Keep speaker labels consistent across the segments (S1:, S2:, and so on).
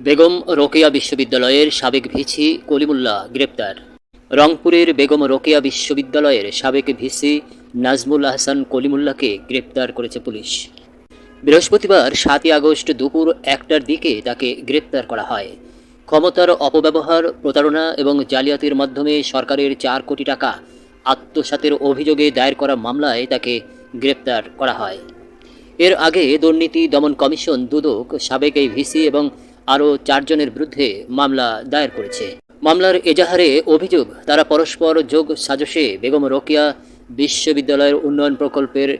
S1: বেগম রোকেয়া বিশ্ববিদ্যালয়ের সাবেক ভিসি কলিমুল্লাহ গ্রেপ্তার। রংপুরের বেগম রোকেয়া বিশ্ববিদ্যালয়ের সাবেক ভিসি নাজমুল আহসান কলিমুল্লাহকে গ্রেপ্তার করেছে পুলিশ। বৃহস্পতিবার সাতই আগস্ট দুপুর একটার দিকে তাকে গ্রেপ্তার করা হয়। ক্ষমতার অপব্যবহার, প্রতারণা এবং জালিয়াতির মাধ্যমে সরকারের চার কোটি টাকা আত্মসাতের অভিযোগে দায়ের করা মামলায় তাকে গ্রেপ্তার করা হয়। এর আগে দুর্নীতি দমন কমিশন দুদক, সাবেক এই ভিসি এবং আরও চারজনের বিরুদ্ধে মামলা দায়ের করেছে। মামলার এজাহারে অভিযোগ, তারা পরস্পর যোগ সাজসে বেগম রোকেয়া বিশ্ববিদ্যালয়ের উন্নয়ন প্রকল্পের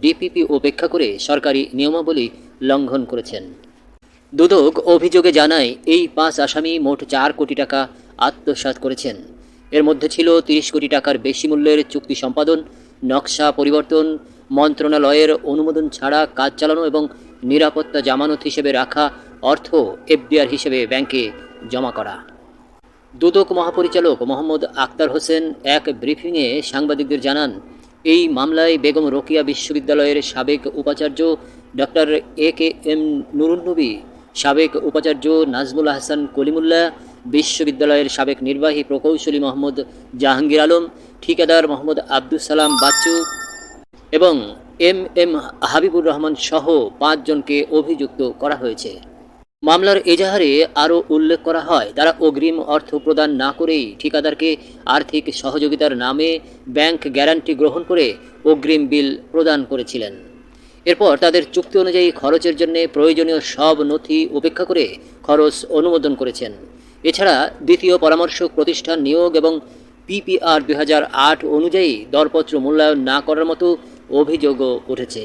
S1: ডিপিপি উপেক্ষা করে সরকারি নিয়মাবলী লঙ্ঘন করেছেন। দুদক অভিযোগে জানায়, এই পাঁচ আসামি মোট চার কোটি টাকা আত্মসাৎ করেছেন। এর মধ্যে ছিল তিরিশ কোটি টাকার বেশি মূল্যের চুক্তি সম্পাদন, নকশা পরিবর্তন, মন্ত্রণালয়ের অনুমোদন ছাড়া কাজ চালানো এবং নিরাপত্তা জামানত হিসেবে রাখা অর্থ এফডিআর হিসেবে ব্যাংকে জমা করা। দুদক মহাপরিচালক মোহাম্মদ আক্তার হোসেন এক ব্রিফিংয়ে সাংবাদিকদের জানান, এই মামলায় বেগম রোকিয়া বিশ্ববিদ্যালয়ের সাবেক উপাচার্য doctor A K M Nurunnabi, সাবেক উপাচার্য নাজমুল আহসান কলিমুল্লাহ, বিশ্ববিদ্যালয়ের সাবেক নির্বাহী প্রকৌশলী মোহাম্মদ জাহাঙ্গীর আলম, ঠিকাদার মোহাম্মদ আব্দুল সালাম বাচ্চু এবং এম এম হাবিবুর রহমান সহ পাঁচজনকে অভিযুক্ত করা হয়েছে। মামলার এজাহারে আরও উল্লেখ করা হয় তারা অগ্রিম অর্থ প্রদান না করেই ঠিকাদারকে আর্থিক সহযোগিতার নামে ব্যাংক গ্যারান্টি গ্রহণ করে অগ্রিম বিল প্রদান করেছিলেন। এরপর তাদের চুক্তি অনুযায়ী খরচের জন্য প্রয়োজনীয় সব নথি উপেক্ষা করে খরচ অনুমোদন করেছেন। এছাড়া দ্বিতীয় পরামর্শক প্রতিষ্ঠান নিয়োগ এবং পিপিআর দু হাজার আট অনুযায়ী দরপত্র মূল্যায়ন না করার মতো অভিযোগও উঠেছে।